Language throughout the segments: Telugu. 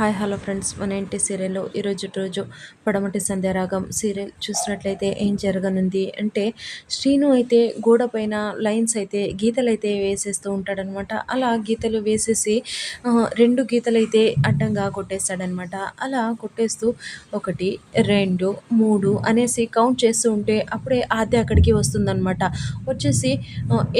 Hi hello friends. మన ఇంటి సీరియల్లో ఈరోజు రోజు పడమటి సంధ్యారాగం సీరియల్ చూసినట్లయితే ఏం జరగనుంది అంటే శ్రీను అయితే గోడ పైన లైన్స్ అయితే గీతలు అయితే వేసేస్తూ ఉంటాడనమాట. అలా గీతలు వేసేసి రెండు గీతలు అయితే అడ్డంగా కొట్టేస్తాడనమాట. అలా కొట్టేస్తూ ఒకటి రెండు మూడు అనేసి కౌంట్ చేస్తూ ఉంటే అప్పుడే ఆద్య అక్కడికి వస్తుందనమాట. వచ్చేసి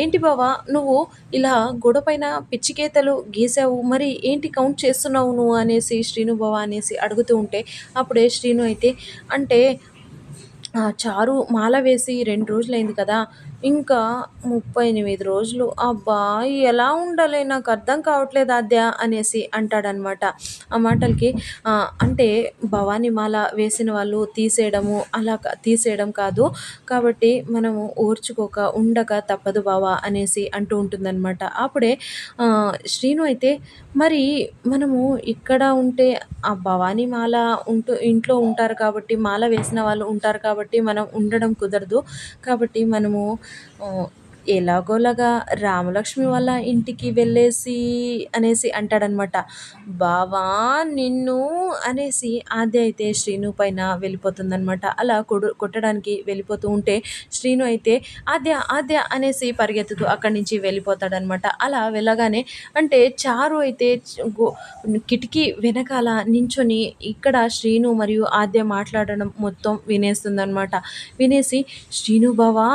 ఏంటి బావా నువ్వు ఇలా గోడ పైన పిచ్చికేతలు గీసావు మరి ఏంటి కౌంట్ చేస్తున్నావు నువ్వు? అనేసి శ్రీను భవ అనేసి అడుగుతూ ఉంటే అప్పుడే శ్రీను అయితే అంటే చారు మాల వేసి రెండు రోజులైంది కదా. ఇంకా ముప్పై ఎనిమిది రోజులు. అబ్బా ఎలా ఉండాలి? నాకు అర్థం కావట్లేదు అద్య అనేసి అంటాడనమాట. ఆ మాటలకి అంటే భవానీ మాల వేసిన వాళ్ళు తీసేయడము అలా తీసేయడం కాదు. కాబట్టి మనము ఓర్చుకోక ఉండక తప్పదు బావా అనేసి అంటూ ఉంటుందన్నమాట. అప్పుడే శ్రీను అయితే మరి మనము ఇక్కడ ఉంటే ఆ భవానీ మాల ఉంటూ ఇంట్లో ఉంటారు కాబట్టి మాల వేసిన వాళ్ళు ఉంటారు కాబట్టి మనం ఉండడం కుదరదు. కాబట్టి మనము ఎలాగోలాగా రామలక్ష్మి వాళ్ళ ఇంటికి వెళ్ళేసి అనేసి అంటాడనమాట. బావా నిన్ను అనేసి ఆద్య అయితే శ్రీను పైన వెళ్ళిపోతుందనమాట. అలా కొడు కొట్టడానికి వెళ్ళిపోతూ ఉంటే శ్రీను అయితే ఆద్య ఆద్య అనేసి పరిగెత్తుతూ అక్కడి నుంచి వెళ్ళిపోతాడనమాట. అలా వెళ్ళగానే అంటే చారు అయితే కిటికీ వెనకాల నించొని ఇక్కడ శ్రీను మరియు ఆద్య మాట్లాడడం మొత్తం వినేస్తుందనమాట. వినేసి శ్రీను బావా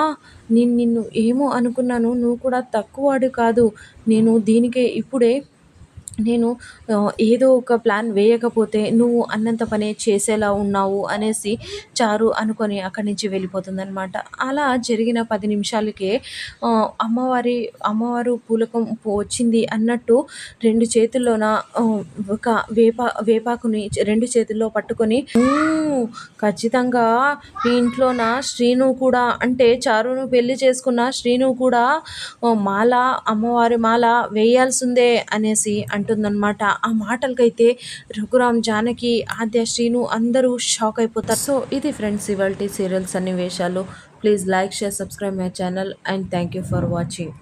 నేను నిన్ను ఏమో అనుకున్నాను. నువ్వు కూడా తక్కువవాడు కాదు. నేను దీనికే ఇప్పుడే నేను ఏదో ఒక ప్లాన్ వేయకపోతే నువ్వు అన్నంత పనే చేసేలా ఉన్నావు అనేసి చారు అనుకొని అక్కడి నుంచి వెళ్ళిపోతుందనమాట అలా జరిగిన పది నిమిషాలకే అమ్మవారి అమ్మవారు పూలకం వచ్చింది అన్నట్టు రెండు చేతుల్లోన ఒక వేపా వేపాకుని రెండు చేతుల్లో పట్టుకొని ఖచ్చితంగా మీ ఇంట్లోన శ్రీను కూడా అంటే చారును పెళ్ళి చేసుకున్న శ్రీను కూడా మాల అమ్మవారి మాల వేయాల్సిందే అనేసి అంటుందన్నమాట ఆ మాటలకైతే రఘురామ్ జానకి ఆద్య శ్రీను అందరూ షాక్ అయిపోతారు. సో ఇది ఫ్రెండ్స్ ఇవాళ సీరియల్స్ సన్నివేశాలు. Please like share subscribe my channel and thank you for watching.